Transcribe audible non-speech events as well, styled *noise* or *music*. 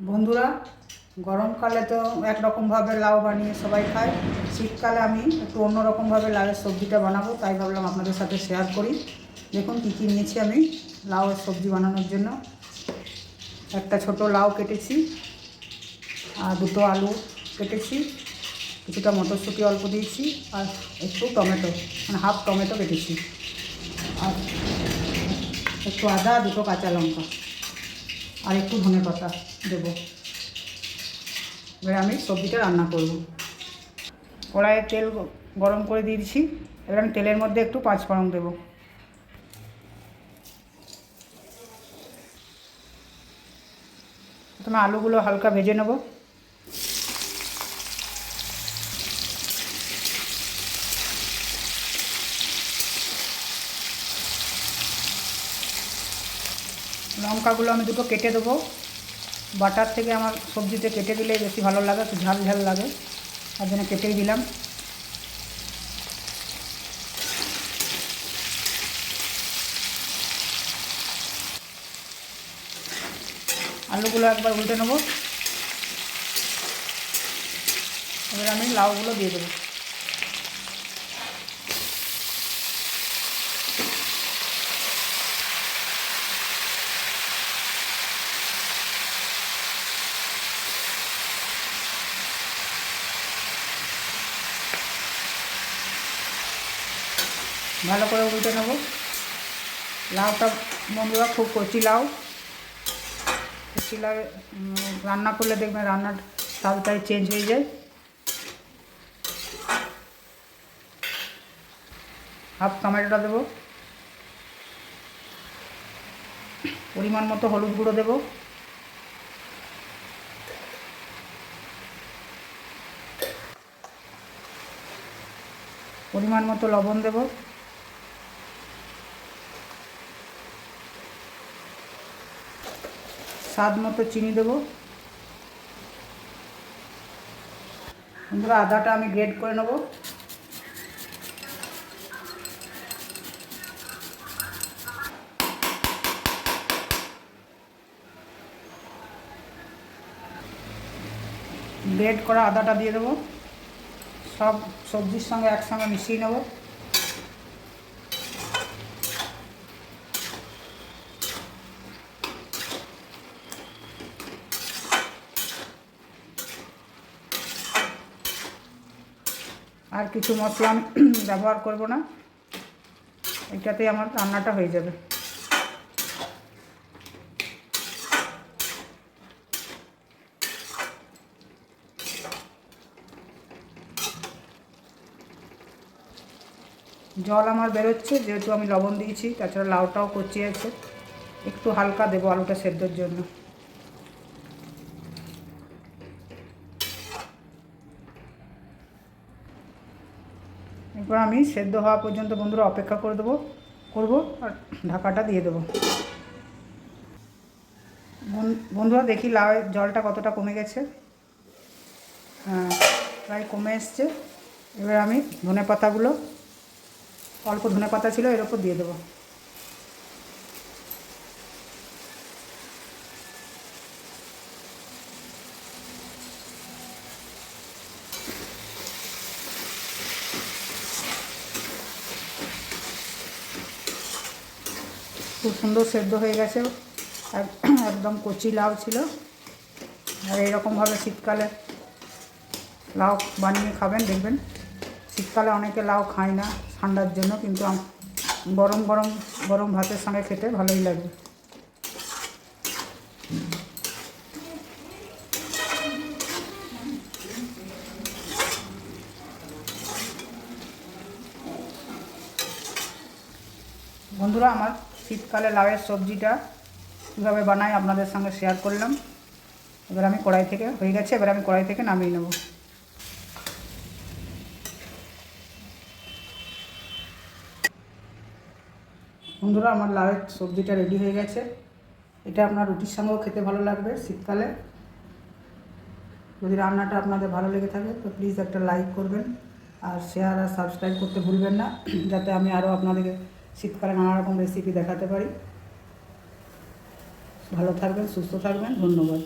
বন্ধুরা, গরমকালে তো একরকমভাবে লাউ বানিয়ে সবাই খায়। শীতকালে আমি একটু অন্যরকমভাবে লাউয়ের সবজিটা বানাবো, তাই ভাবলাম আপনাদের সাথে শেয়ার করি। দেখুন কী কী নিয়েছি আমি লাউয়ের সবজি বানানোর জন্য। একটা ছোট লাউ কেটেছি, আর দুটো আলু কেটেছি, কিছুটা মটরশুঁটি অল্প দিয়েছি, আর একটু টমেটো মানে হাফ টমেটো কেটেছি। আর একটু আদা, দুটো কাঁচা লঙ্কা। আর একটু ধনে পাতা দেবো। এবার আমি সবজিটা রান্না করব। কড়াইয়ের তেল গরম করে দিয়েছি এবার আমি তেলের মধ্যে একটু পাঁচ ফোড়ন দেবো। প্রথমে আলুগুলো হালকা ভেজে নেব। লঙ্কাগুলো আমি দুটো কেটে দেবো। বাটার থেকে আমার সবজিতে কেটে দিলে বেশি ভালো লাগে, একটু ঝাল ঝাল লাগে। তার জন্য কেটেই দিলাম। আলুগুলো একবার উল্টে নেব। এবার আমি লাউগুলো দিয়ে দেবো। ভালো করে উল্টে নেব। লাউটা বন্ধুরা খুব কচি লাউ। কচি লাউ রান্না করলে দেখবেন রান্নার স্বাদটাই চেঞ্জ হয়ে যায়। হাফ টমেটোটা দেবো। পরিমাণ মতো হলুদ গুঁড়ো দেবো। পরিমাণ মতো লবণ দেবো। স্বাদ মতো চিনি দেবো। বন্ধুরা, আদাটা আমি গ্রেড করে নেব। গ্রেড করা আদাটা দিয়ে দেবো। সব সবজির সঙ্গে একসঙ্গে মিশিয়ে নেব। আর কিছু মশলা *clears throat* ব্যবহার করব না। এটাতেই আমার রান্নাটা হয়ে যাবে। জল আমার বেরোচ্ছে, যেহেতু আমি লবণ দিয়েছি, তাছাড়া লাউটাও কচি আছে একটু হালকা দেবো আলুটা সেদ্ধর জন্য। এরপর আমি সেদ্ধ হওয়া পর্যন্ত বন্ধুরা অপেক্ষা করে দেবো, করব আর ঢাকাটা দিয়ে দেবো। বন- বন্ধুরা দেখি লাউয়ের জলটা কতটা কমে গেছে। হ্যাঁ প্রায় কমে এসছে। এবার আমি ধনে পাতাগুলো অল্প ধনে পাতা ছিল এর ওপর দিয়ে দেবো। খুব সুন্দর সেদ্ধ হয়ে গেছে। *clears throat* একদম কচি লাউ ছিল। আর এরকমভাবে শীতকালে লাউ বানিয়ে খাবেন, দেখবেন। শীতকালে অনেকে লাউ খায় না ঠান্ডার জন্য, কিন্তু গরম গরম গরম ভাতের সঙ্গে খেতে ভালোই লাগবে বন্ধুরা, আমার শীতকালে লাউয়ের সবজিটা কীভাবে বানাই আপনাদের সঙ্গে শেয়ার করলাম। এবার আমি কড়াই থেকে, হয়ে গেছে, এবার আমি কড়াই থেকে নামিয়ে নেব। বন্ধুরা, আমার লাউয়ের সবজিটা রেডি হয়ে গেছে। এটা আপনার রুটির সঙ্গেও খেতে ভালো লাগবে শীতকালে। যদি রান্নাটা আপনাদের ভালো লেগে থাকে, তো প্লিজ একটা লাইক করবেন। আর শেয়ার আর সাবস্ক্রাইব করতে ভুলবেন না। যাতে আমি আরও আপনাদেরকে শীতকালে নানা রকম রেসিপি দেখাতে পারি। ভালো থাকবেন সুস্থ থাকবেন ধন্যবাদ।